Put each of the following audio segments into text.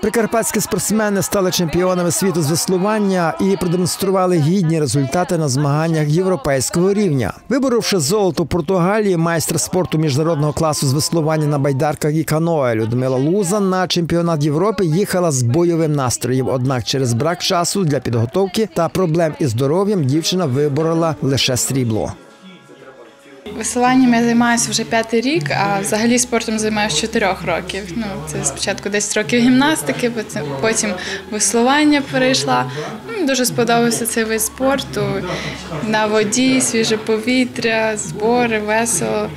Прикарпатські спортсмени стали чемпіонами світу з веслування і продемонстрували гідні результати на змаганнях європейського рівня. Виборовши золото в Португалії, майстер спорту міжнародного класу з веслування на байдарках і каное Людмила Луза на чемпіонат Європи їхала з бойовим настроєм. Однак через брак часу для підготовки та проблем із здоров'ям дівчина виборола лише срібло. Веслуванням я займаюся вже п'ятий рік, а взагалі спортом займаюся чотирьох років. Ну, це спочатку 10 років гімнастики, потім- потім веслування перейшла. Ну, дуже сподобався цей вид спорту. На воді, свіже повітря, збори, весело.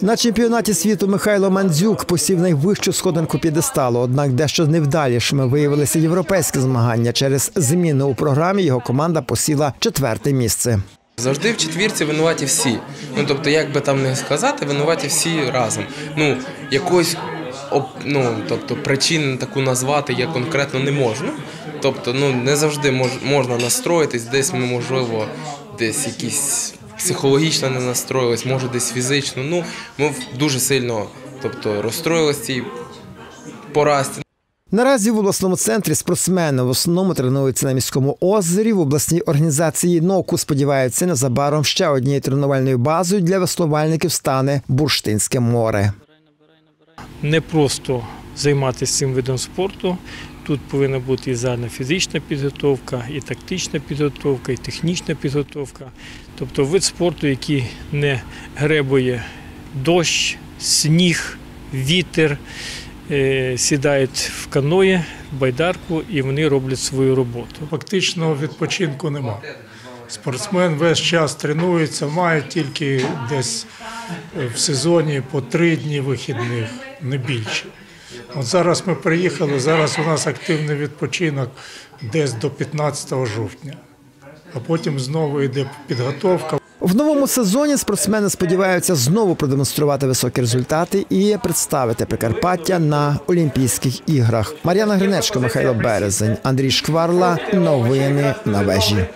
На чемпіонаті світу Михайло Мандзюк посів найвищу сходинку п'єдесталу, однак дещо невдалішими виявилися європейські змагання. Через зміни у програмі його команда посіла четверте місце. Завжди в четвірці винуваті всі. Ну тобто, як би там не сказати, винуваті всі разом. Ну, якоїсь ну, тобто, причини таку назвати я конкретно не можу. Тобто, ну не завжди мож, можна настроїтись, десь ми, можливо, десь якісь психологічно не настроїлись, може десь фізично. Ну, ми дуже сильно тобто, розстроїлися цій поразці. Наразі в обласному центрі спортсмени в основному тренуються на міському озері. В обласній організації НОКУ сподіваються незабаром ще однією тренувальною базою для веслувальників стане Бурштинське море. не просто займатися цим видом спорту. Тут повинна бути і загальна фізична підготовка, і тактична підготовка, і технічна підготовка. Тобто вид спорту, який не гребує дощ, сніг, вітер, сідають в каної, байдарку і вони роблять свою роботу. Фактично відпочинку нема. Спортсмен весь час тренується, має тільки десь е, в сезоні по три дні вихідних, не більше. От зараз ми приїхали, зараз у нас активний відпочинок десь до 15 жовтня, а потім знову йде підготовка. В новому сезоні спортсмени сподіваються знову продемонструвати високі результати і представити Прикарпаття на Олімпійських іграх. Мар'яна Гринечко, Михайло Березень, Андрій Шкварла. Новини на вежі.